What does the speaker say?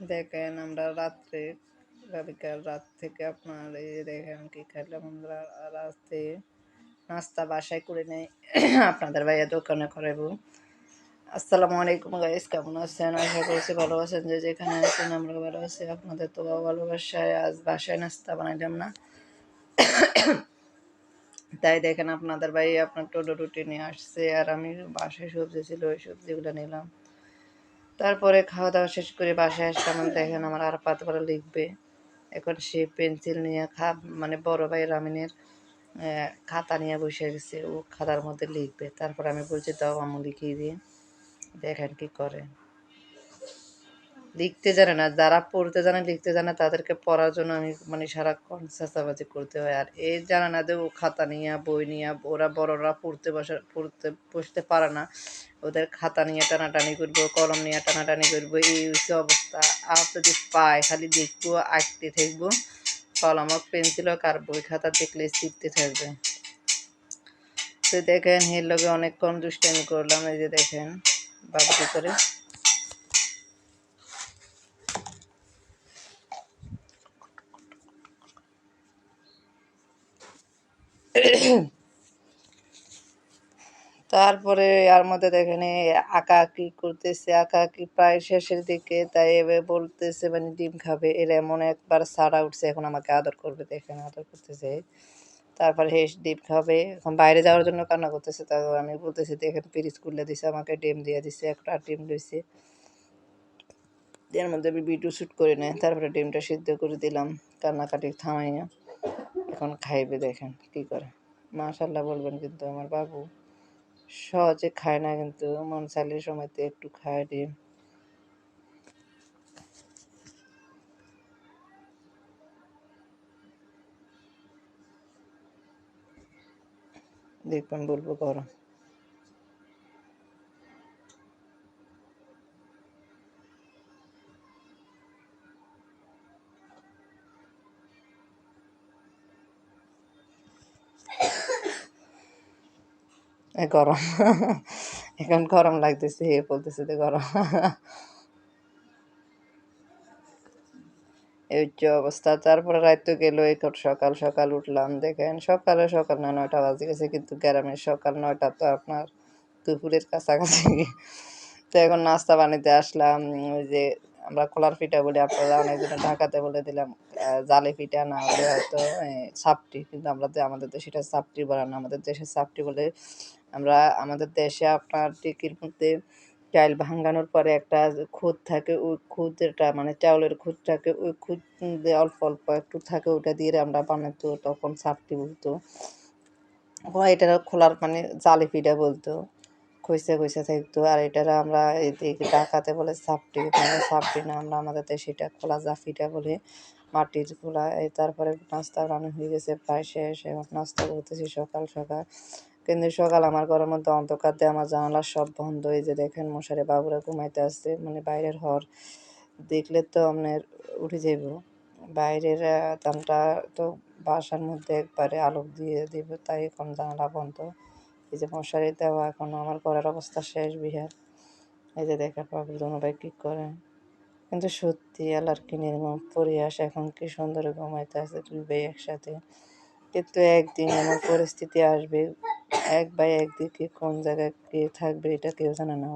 দেখেন আমরা রাত্রে কালকার রাত থেকে আপনার এই দেখেন কি খাইলাম আমরা রাত্রে নাস্তা বাসায় করে নেই। আপনাদের ভাইয়া দোকানে করাইব। আসসালামু আলাইকুম গাইস কেমন আছেন? আশা করছি ভালো আছেন যে যেখানে আছেন আমরা ভালো আছি। আপনাদের তো ভালোবাসায় আজ বাসায় নাস্তা বানাইলাম না। তাই দেখেন আপনাদের ভাই আপনার টোটো রুটি নিয়ে আসছে আর আমি বাসায় সবজি ছিল, ওই সবজিগুলো নিলাম। তারপরে খাওয়া দাওয়া শেষ করে বাসায় আসলাম। দেখেন আমার আর পাতবার লিখবে। এখন সে পেন্সিল নিয়ে খা মানে বড় ভাই রামিনের খাতা নিয়ে বসে গেছে। ও খাতার মধ্যে লিখবে। তারপর আমি বলছি, দাও আমি লিখিয়ে দিয়ে। দেখেন কি করে। লিখতে জানে না, যারা পড়তে জানে লিখতে জানে, তাদেরকে পড়ার জন্য আমি মানে সারাক্ষণ চেঁচাবাজি করতে হয়। আর এই জানে না যে ও খাতা নিয়ে, বই নিয়ে, ওরা বড়রা পড়তে বসে, পড়তে বসতে পারে না। ওদের খাতা নিয়ে টানাটানি করব, কলম নিয়ে টানাটানি করব, এই হচ্ছে অবস্থা। আর যদি পায়, খালি দেখব, আঁকতে থাকব কলম হোক পেন্সিল হোক আর বই খাতা দেখলে শিখতে থাকবে। তো দেখেন, এর লগে অনেকক্ষণ দুষ্টামি করলাম, এই যে দেখেন বাবু করে। তারপরে আর মধ্যে দেখেন আঁকা আঁকি করতেছে, আঁকা আঁকি প্রায় শেষের দিকে, তাই এবার বলতেছে মানে ডিম খাবে। এর এমন একবার সারা উঠছে, এখন আমাকে আদর করবে, দেখেন, আদর করতেছে। তারপরে হেস, ডিম খাবে? এখন বাইরে যাওয়ার জন্য কান্না করতেছে তারপর আমি বলতেছি, দেখেন, পিরিচ করলে দিছে, আমাকে ডিম দিয়ে দিছে, একটা ডিম লইছে। এর মধ্যে আমি বিটু শ্যুট করে নেয় তারপরে ডিমটা সিদ্ধ করে দিলাম, কান্নাকাটি থামাইয়া। এখন খাইবে দেখেন, কি করে? মাশাল্লাহ বলবেন কিন্তু আমার বাবু। সহজে খায় না কিন্তু, মন চাইলে সময়তে একটু খায় ডিম দেখবেন বলব গরম। গরম। এখন গরম লাগতেছে হে বলতেছে যে গরম। এই হচ্ছে অবস্থা। তারপরে রাত গেল এখন সকাল সকাল উঠলাম। দেখেন সকালে সকাল না নয়টা বাজে গেছে, কিন্তু গ্রামের সকাল নয়টা তো আপনার দুপুরের কাছাকাছি। তো এখন নাস্তা বানাইতে আসলাম। ওই যে আমরা কলার পিঠা বলি, আপনারা অনেকদিন ঢাকাতে বলে দিলাম জালে পিঠা না হলে হয়তো সাপটি। কিন্তু আমরা আমাদের দেশে সাপটি বলে না, আমাদের দেশে সাপটি বলে আমরা আমাদের দেশে আপনার টিকির মধ্যে চাল ভাঙানোর পরে একটা খুদ থাকে, ওই খুদটা মানে চাউলের খুদ থাকে, ওই খুদ অল্প অল্প একটু থাকে ওটা দিয়ে আমরা বানাতো, তখন সাপটি বলতো। এটা খোলার মানে জালি পিঠা বলতো খুঁজতে খুঁজতে থাকতো, আর এটারা আমরা এদিকে ডাকাতে বলে সাপটি মানে সাপটি না আমরা আমাদের দেশে এটা খোলা জাফিটা বলে, মাটির খোলা তারপরে নাস্তা রান্না হয়ে গেছে, প্রায় শেষ নাস্তা করতেছি সকাল সকাল। কিন্তু সকাল আমার ঘরের মধ্যে অন্ধকার দিয়ে আমার জানালা সব বন্ধ। এই যে দেখেন মশারে বাবুরা ঘুমাইতে আসছে। মানে বাইরের হর দেখলে তো আপনার উঠে যাইব বাইরের দামটা তো বাসার মধ্যে একবারে আলোক দিয়ে দিব, তাই এখন জানালা বন্ধ। এই যে মশারি দেওয়া এখন আমার ঘরের অবস্থা শেষ বিহার। এই যে দেখেন বাবুর জন্য ভাই কী করে কিন্তু সত্যি আল্লাহর কি নির্মম পরিহাস, এখন কি সুন্দর ঘুমাইতে আছে দুই ভাই একসাথে। কিন্তু একদিন এমন পরিস্থিতি আসবে এক ভাই একদিকে কোন জায়গায় কে থাকবে এটা কেউ জানে না।